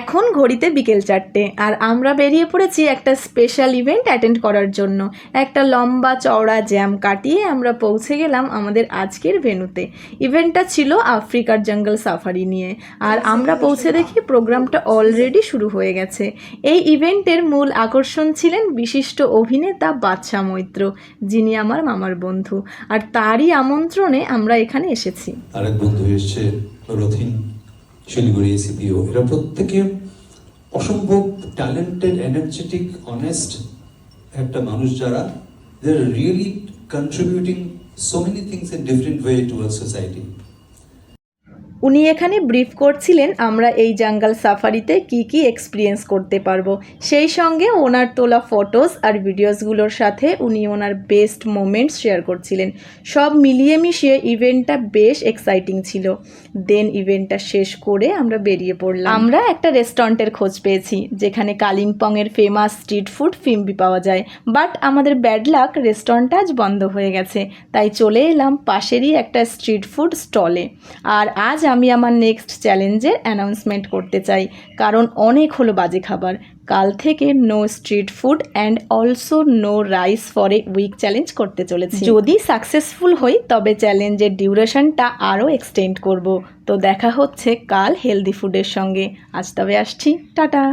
এখন ঘড়িতে বিকেল চারটে, আর আমরা বেরিয়ে পড়েছি একটা স্পেশাল ইভেন্ট অ্যাটেন্ড করার জন্য। একটা লম্বা চওড়া জ্যাম কাটিয়ে আমরা পৌঁছে গেলাম আমাদের আজকের ভেনুতে ইভেন্টটা ছিল আফ্রিকার জঙ্গল সাফারি নিয়ে, আর আমরা পৌঁছে দেখি প্রোগ্রামটা অলরেডি শুরু হয়ে গেছে। এই ইভেন্টের মূল আকর্ষণ ছিলেন বিশিষ্ট অভিনেতা বাদশা মৈত্র, যিনি আমার মামার বন্ধু, আর তারই আমন্ত্রণে আমরা এখানে এসেছি। আরেক বন্ধু এসছে রথিন। শিলিগুড়ি, সিপিও, এরা প্রত্যেকে অসম্ভব ট্যালেন্টেড এনার্জেটিক অনেস্ট একটা মানুষ যারা they are really contributing so many things in different way to society উনি এখানে ব্রিফ করছিলেন, আমরা এই জাঙ্গাল সাফারিতে কি কি এক্সপিরিয়েন্স করতে পারব। সেই সঙ্গে ওনার তোলা ফটোস আর ভিডিওসগুলোর সাথে উনি ওনার বেস্ট মোমেন্টস শেয়ার করছিলেন। সব মিলিয়ে মিশিয়ে ইভেন্টটা বেশ এক্সাইটিং ছিল। দেন ইভেন্টটা শেষ করে আমরা বেরিয়ে পড়লাম। আমরা একটা রেস্টুরেন্টের খোঁজ পেয়েছি, যেখানে কালিম্পংয়ের ফেমাস স্ট্রিট ফুড ফিম্বি পাওয়া যায়। বাট আমাদের ব্যাড লাক রেস্টুরেন্টটা আজ বন্ধ হয়ে গেছে। তাই চলে এলাম পাশেরই একটা স্ট্রিট ফুড স্টলে আর আজ আমি আমার নেক্সট চ্যালেঞ্জের অ্যানাউন্সমেন্ট করতে চাই। কারণ অনেক হলো বাজে খাবার। কাল থেকে no street food and also no rice for a week challenge করতে চলেছি। যদি সাকসেসফুল হই তবে চ্যালেঞ্জের ডিউরেশনটা আরও এক্সটেন্ড করব। তো দেখা হচ্ছে কাল হেলদি ফুডের সঙ্গে। আজ তবে আসছি। টাটা!